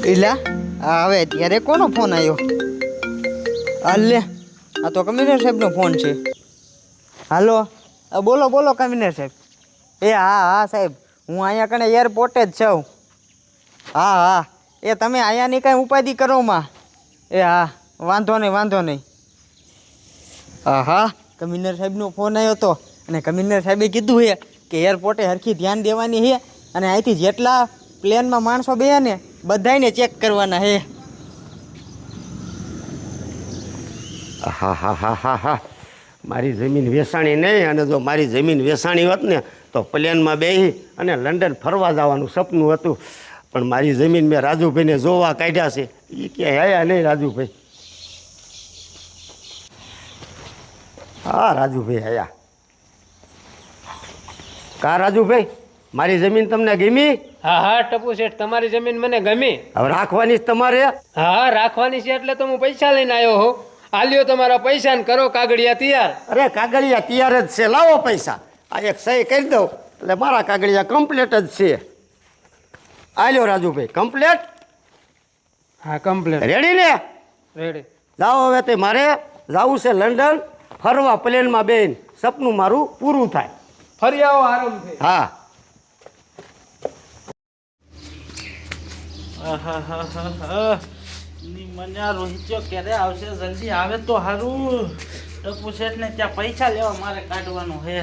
આ હવે અત્યારે કોનો ફોન આવ્યો આ લે, આ તો કમિશનર સાહેબનો ફોન છે. હાલો બોલો બોલો કમિશનર સાહેબ. એ, હા હા, સાહેબ, હું અહીંયા કણે એરપોર્ટે જ છું. હા હા, એ તમે અહીંયાની કાંઈ ઉપાધિ કરો માં. એ, હા, વાંધો નહીં વાંધો નહીં. હા હા, કમિશનર સાહેબનો ફોન આવ્યો હતો અને કમિશનર સાહેબે કીધું છે કે એરપોર્ટે હરખી ધ્યાન દેવાની છે, અને અહીંથી જેટલા પ્લેનમાં માણસો બે ને બધાયને ચેક કરવાના હે. હા હા હા હા હા. મારી જમીન વેસાણી નહીં, અને જો મારી જમીન વેસાણી હોત ને, તો પ્લેનમાં બેસી અને લંડન ફરવા જવાનું સપનું હતું. પણ મારી જમીન મેં રાજુભાઈને જોવા કાઢ્યા છે. એ ક્યાંય આયા નહીં રાજુભાઈ. હા, રાજુભાઈ આયા. કા રાજુભાઈ? મારી જમીન તમને ગમી? હા હા ટપુ શેઠ તમારી જમીન મને ગમી. હવે રાખવાની જ તમારે? હા રાખવાની છે એટલે તો હું પૈસા લઈને આવ્યો હો આલ્યો તમારા પૈસા ને કરો કાગળિયા તૈયાર. અરે કાગળિયા તૈયાર જ છે. લાવો પૈસા. આ એક સહી કરી દઉં. એટલે મારા કાગળિયા કમ્પ્લીટ જ છે. આલ્યો રાજુભાઈ કમ્પ્લીટ હા કમ્પ્લેટ રેડી ને? રેડી જાઓ હવે તે મારે. જવું છે લંડન. ફરવા પ્લેનમાં બેન સપનું મારું પૂરું થાય. ફરી આવો આરામથી. હા. ની મને આ રોહિત્યો ક્યારે આવશે? જલ્દી આવે તો સારું ટપુ શેઠ ને ત્યાં પૈસા લેવા મારે કાઢવાનું હે.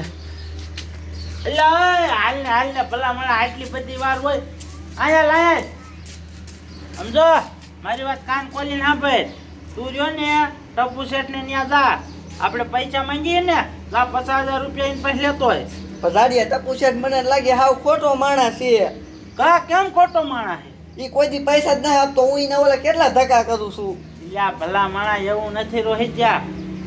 એટલે હાલ ને હાલ ને ભલા મને આટલી બધી વાર હોય. આયા લાય સમજો? મારી વાત કાન ખોલીને ભાઈ. તું રહ્યો ને ટપુ શેઠ ને ત્યાં જા. આપણે પૈસા માંગીએ ને લા પચાસ હજાર રૂપિયા એને પછી લેતો હોય. પધારીએ ટપુ શેઠ મને લાગે હાવ ખોટો માણસ છે. કા? કેમ ખોટો માણસ એ કોઈ દી પૈસા જ ના આપતો હું એને ઓલા કેટલા ધક્કા કરું છું? યા ભલા માણા એવું નથી રોહિત જા.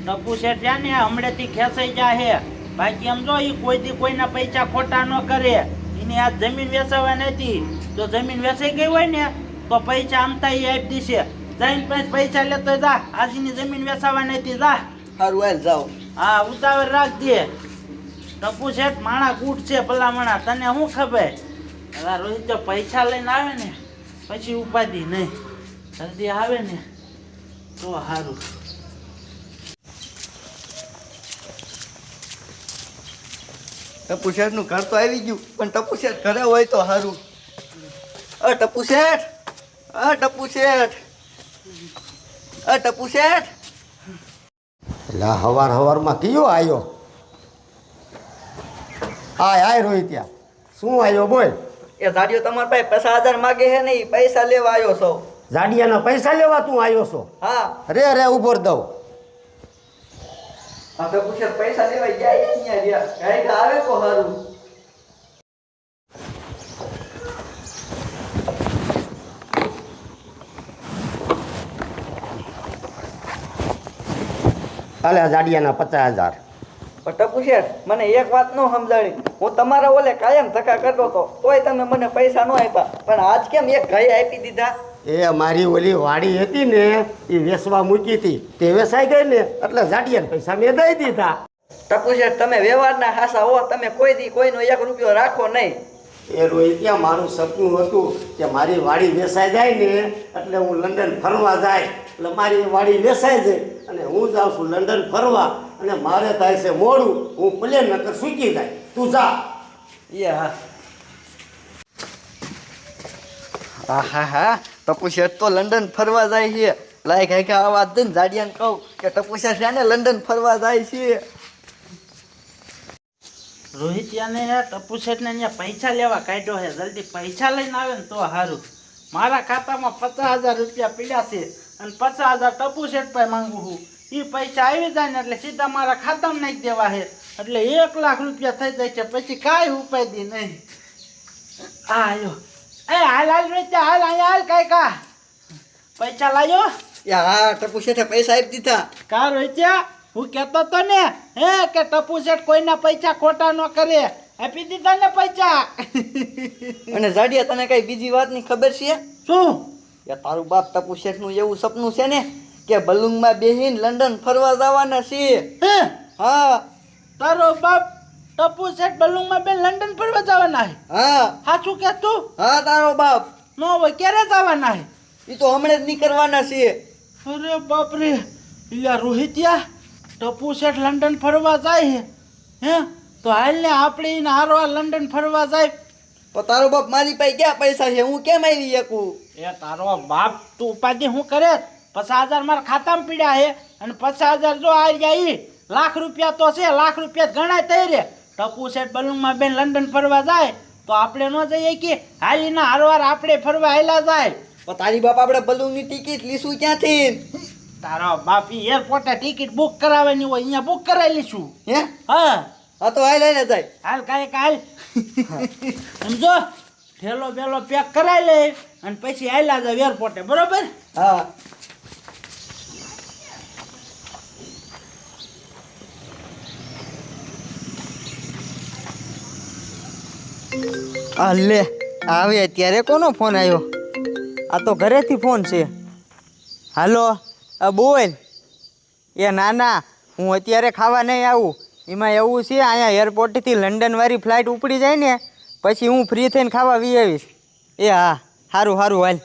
ટપુ શેઠ જા ને હમણાંથી ખેંચાઈ જા હે. બાકી એમ જો એ કોઈ દી કોઈના પૈસા ખોટા ન કરે. એની આ જમીન વેચાવા નથી જો જમીન વેચાઈ ગઈ હોય ને તો પૈસા આમતા એ આપી દેશે. જઈને પછી પૈસા લેતો જા. આજની જમીન વેચાવા નથી જા. સારું હાલ જાઓ. હા ઉતાવળ રાખજે. ટપુ શેઠ માણા કૂટ છે ભલા માણા તને શું ખબર? રોહિત જો પૈસા લઈને આવે ને. પછી ઉપાધિ નહીં. જલ્દી આવે ને તો સારું ટપુ શેઠનું ઘર તો આવી ગયું પણ ટપુ શેઠ ઘરે હોય તો સારું અ ટપુ શેઠ અ ટપુ શેઠ અ ટપુ શેઠ એટલે હવાર હવારમાં કયો આવ્યો હાય આય રોહિત્યા. શું આવ્યો બોલ? એ ધાડીઓ તમારા પાસે પચાસ હજાર માગે છે ને ઈ પૈસા લેવા આવ્યો છો. જાડિયાના પૈસા લેવા તું આવ્યો છો? હા. રે રે ઊભો દઉં પૈસા લેવા ગયા આવે તો સારું હાલે જાડિયાના પચાસ હજાર. ટપુ શેઠ મને એક વાત ન સમજાણી હું તમારા ઓલે કાયમ ધક્કા કરતો હતો. તોય તમે મને પૈસા ન આપ્યા. પણ આજ કેમ એક ઘાઈ આપી દીધા? એ મારી ઓલી વાડી હતી ને એ વેસવા મૂકી હતી. તે વેસાઈ ગઈ ને એટલે જાડિયા પૈસા મેં દઈ દીધા. ટપુ શેઠ તમે વ્યવહારના હાસા હો તમે કોઈ દી કોઈનો એક રૂપિયો રાખો નહીં. એ રોહિત્યા મારું સપનું હતું કે મારી વાડી વેસાઈ જાય ને એટલે હું લંડન ફરવા જાય. એટલે મારી વાડી વેસાઈ જાય અને હું જાઉં છું લંડન ફરવા. અને મારે થાય છે મોડું હું પ્લેન નકર સૂકી જાય. તું જા. યા. હા હા હા ટપુ શેઠ તો લંડન ફરવા જાય છે. લાય કાંઈક આ વાત દઈને જાડિયાને કહું કે ટપુ શેઠ છે ને લંડન ફરવા જાય છે. રોહિતિયાને ટપુ શેઠને અહીંયા પૈસા લેવા કાઢ્યો છે. જલ્દી પૈસા લઈને આવે ને તો સારું મારા ખાતામાં પચાસ હજાર રૂપિયા પીડ્યા છે અને પચાસ હજાર ટપુ શેઠ પાસે માંગુ છું. એ પૈસા આવી જાય ને એટલે સીધા મારા ખાતામાં નાખી દેવા છે. એટલે એક લાખ રૂપિયા થઈ જાય છે પછી કાંઈ ઉપાય નહીં. આયો. એ હાલ હાલ રોહિત્યા હાલ અહીંયા હાલ કાંઈ કા. પૈસા લાવ્યો યા હા ટપુ શેઠે પૈસા આપી દીધા. કા રોચ્યા હું કહેતો તો ને હે કે ટપુ શેઠ કોઈના પૈસા ખોટા ન કરે. આપી દીધા ને પૈસા. અને જાડિયા તને કઈ બીજી વાતની ખબર છે? શું? કે તારું બાપ ટપુ શેઠનું એવું સપનું છે ને? કે બલુંગમાં બેહીને લંડન ફરવા જવાના છે હે? હા. તારો બાપ ટપુ શેઠ બલુંગમાં બેન લંડન ફરવા જવાના છે હા. સાચું કે તું? હા તારો બાપ. ન હોય ક્યારે જવાના છે એ તો હમણાં જ નીકળવાના છીએ. અરે બાપરે ઇલા રોહિતિયા ટપુ શેઠ લંડન ફરવા જાય હે? હે? તો હાલ ને આપણે એને હારવા લંડન ફરવા જાય. તો તારો બાપ મારી પાસે ક્યાં પૈસા છે? હું કેમ આવી શકું? એ તારો બાપ તું ઉપાધિ શું કરે? પચાસ હજાર મારા ખાતામાં પીડ્યા છે. અને પચાસ હજાર જો ગયા ઈ લાખ રૂપિયા તો છે લાખ રૂપિયા ગણાય તઈ રે. ટપુ શેઠ બલૂનમાં બેન લંડન ફરવા જાય તો આપણે ન જઈએ કે હાલીના હારવાર આપણે ફરવા હાલ્યા જાય. તો તારી બાપ આપણે બલુંગની ટિકિટ લીશું ક્યાંથી? તારો બાપ એરપોર્ટે ટિકિટ બુક કરાવવાની હોય અહીંયા બુક કરાવી લઈશું. હે? હા. હા તો હાલ લઈને જાય હાલ કાંઈ કાલ સમજો? ઠેલો બેલો પેક કરાવી લે. અને પછી હાલ્યા જાવ એરપોર્ટે બરોબર? હા. આ લે આવે અત્યારે કોનો ફોન આવ્યો? આ તો ઘરેથી ફોન છે. હાલો આ બોલ. એ ના ના હું અત્યારે ખાવા નહીં આવું. એમાં એવું છે અહીંયા એરપોર્ટથી લંડનવાળી ફ્લાઇટ ઉપડી જાય ને પછી હું ફ્રી થઈને ખાવા વી આવીશ. એ હા સારું સારું હાલ.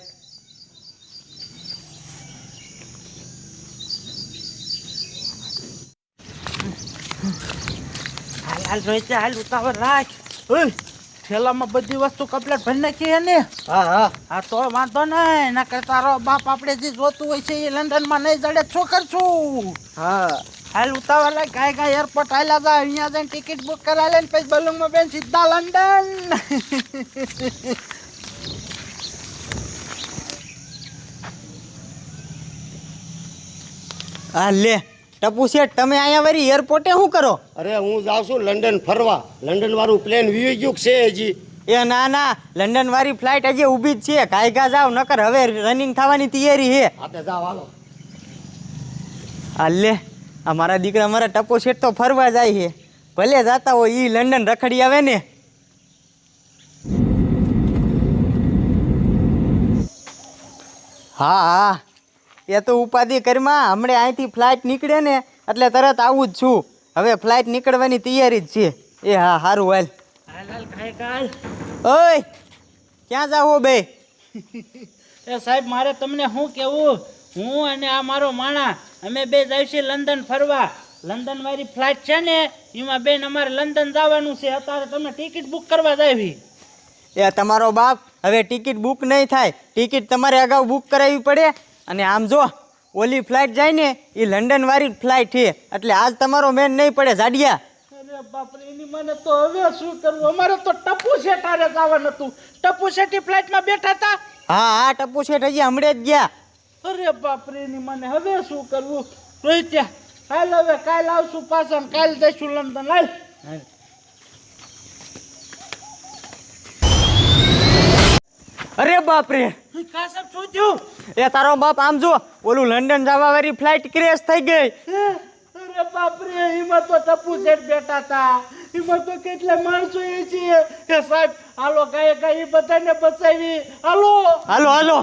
હાલ હાલ રોહિત હાલ ઉતાવળ રાખ. થેલામાં બધી વસ્તુ કમ્પ્લેટ ભરી નાખી હે ને? હા હા. હા તો વાંધો નહીં નકર તારો બાપ આપણે જે જોતું હોય છે એ લંડનમાં નહીં જડે શું કરશું? હા. હાલ ઉતાવળ કાંઈ કાંઈ એરપોર્ટ હાલ્યા જા. અહીંયા જઈને ટિકિટ બુક કરાવી લે ને પછી બલૂનમાં બેન સીધા લંડન. હા લે. ટપુ શેઠ તમે અહીંયા વળી એરપોર્ટે શું કરો? અરે હું જાઉં છું લંડન ફરવા. લંડન વાળું પ્લેન વી ગયું છે હજી. એ ના ના લંડન વાળી ફ્લાઇટ હજી ઊભી જ છે. કાયગા જાવ નકર હવે રનિંગ થવાની તૈયારી છે. આપણે જાવ હાલો. હા લે આ મારા દીકરા મારા ટપુ શેઠ તો ફરવા જાય છે. ભલે જાતા હોય ઈ લંડન રખડી આવે ને. હા હા. એ તો ઉપાધિ કરમાં હમણાં અહીંથી ફ્લાઇટ નીકળે ને એટલે તરત આવું જ છું. હવે ફ્લાઇટ નીકળવાની તૈયારી જ છે. એ હા સારું હાલ. ઓય ક્યાં જાવો બે? એ સાહેબ મારે તમને શું કહેવું હું અને આ મારો માણા અમે બે જઈશું લંડન ફરવા. લંડન વાળી ફ્લાઇટ છે ને એમાં બેન અમારે લંડન જવાનું છે. અત્યારે તમે ટિકિટ બુક કરવા જાવી એ તમારો બાપ હવે ટિકિટ બુક નહીં થાય. ટિકિટ તમારે અગાઉ બુક કરાવવી પડે. અને આમ જો ઓલી ફ્લાઇટ જાય ને એ લંડન વાળી ફ્લાઇટ છે. એટલે આજ તમારો મેન નહીં પડે જાડિયા. અરે બાપરે એની મને તો હવે શું કરવું? અમારે તો ટપુ શેઠારે જવાનું હતું. ટપુ શેઠી ફ્લાઇટમાં બેઠા હતા? હા હા ટપુ શેઠ હજી હમણે જ ગયા. અરે બાપરે એની મને હવે શું કરવું? રોહિત્યા હાલ હવે કાલ આવશું પાછા કાલ જઈશું લંડન હાલ. અરે બાપ રે કાસબ શું થયું એ તારો બાપ આમ જો ઓલું લંડન જવા વાળી ફ્લાઇટ ક્રેશ થઈ ગઈ. અરે બાપરે એમાં તો ટપુ સેટ બેઠા હતા. એમાં તો કેટલા માણસો એ છે એ સાહેબ હાલો ગાય ગાય બધાને બચાવી. હાલો. હાલો હાલો.